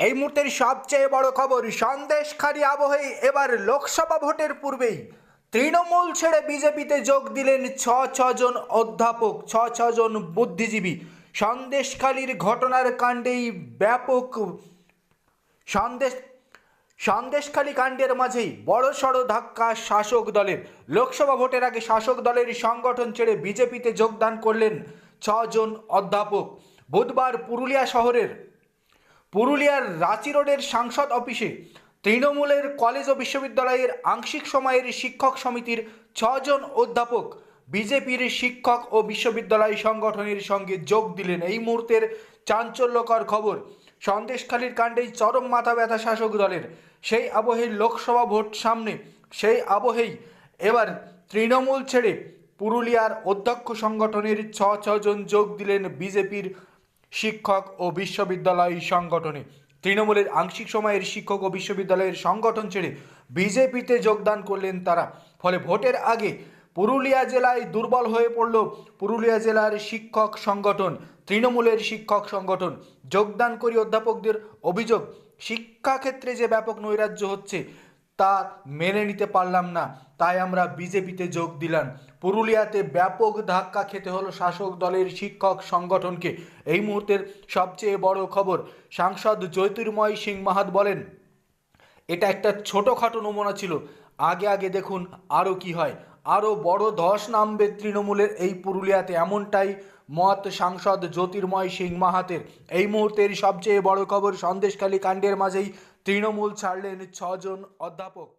এই মুহূর্তের সবচেয়ে বড় খবর, সন্দেশখালী আবহে এবার লোকসভা ভোটের পূর্বেই তৃণমূল ছেড়ে বিজেপিতে যোগ দিলেন ছ ছজন অধ্যাপক, ছ ছজন বুদ্ধিজীবী। সন্দেশখালীর ঘটনার কাণ্ডেই ব্যাপক সন্দেশ, সন্দেশখালী কাণ্ডের মাঝেই বড় সড় ধাক্কা শাসক দলের। লোকসভা ভোটের আগে শাসক দলের সংগঠন ছেড়ে বিজেপিতে যোগদান করলেন ছজন অধ্যাপক। বুধবার পুরুলিয়া শহরের পুরুলিয়ার রাঁচি রোডের সাংসদ অফিসে তৃণমূলের কলেজ ও বিশ্ববিদ্যালয়ের আংশিক সময়ের শিক্ষক সমিতির ছজন অধ্যাপক, বিজেপির শিক্ষক ও বিশ্ববিদ্যালয় সংগঠনের সঙ্গে যোগ দিলেন। এই মুহূর্তের চাঞ্চল্যকর খবর, সন্দেশখালীর কাণ্ডেই চরম মাথা ব্যথা শাসক দলের। সেই আবহে লোকসভা ভোট সামনে, সেই আবহেই এবার তৃণমূল ছেড়ে পুরুলিয়ার অধ্যক্ষ সংগঠনের ছ ছজন যোগ দিলেন বিজেপির শিক্ষক ও বিশ্ববিদ্যালয় সংগঠনে। তৃণমূলের আংশিক সময়ের শিক্ষক ও বিশ্ববিদ্যালয়ের সংগঠন ছেড়ে বিজেপিতে যোগদান করলেন তারা। ফলে ভোটের আগে পুরুলিয়া জেলায় দুর্বল হয়ে পড়ল পুরুলিয়া জেলার শিক্ষক সংগঠন, তৃণমূলের শিক্ষক সংগঠন। যোগদানকারী অধ্যাপকদের অভিযোগ, শিক্ষাক্ষেত্রে যে ব্যাপক নৈরাজ্য হচ্ছে তা মেনে নিতে পারলাম না। তাই আমরা বিজেপিতে যোগ দিলাম। পুরুলিয়াতে ব্যাপক ধাক্কা খেতে হলো শাসক দলের শিক্ষক সংগঠনকে। এই মুহূর্তের সবচেয়ে বড় খবর, সাংসদ জ্যোতির্ময় সিং মাহাত বলেন, এটা একটা ছোটোখাটো নমুনা ছিল। আগে আগে দেখুন আরও কি হয়। আরও বড় ধস নামবে তৃণমূলের এই পুরুলিয়াতে এমনটাই মত সাংসদ জ্যোতির্ময় সিং মাহাতের। এই মুহূর্তের সবচেয়ে বড় খবর, সন্দেশখালী কাণ্ডের মাঝেই তৃণমূল ছাড়লেন ছজন অধ্যাপক।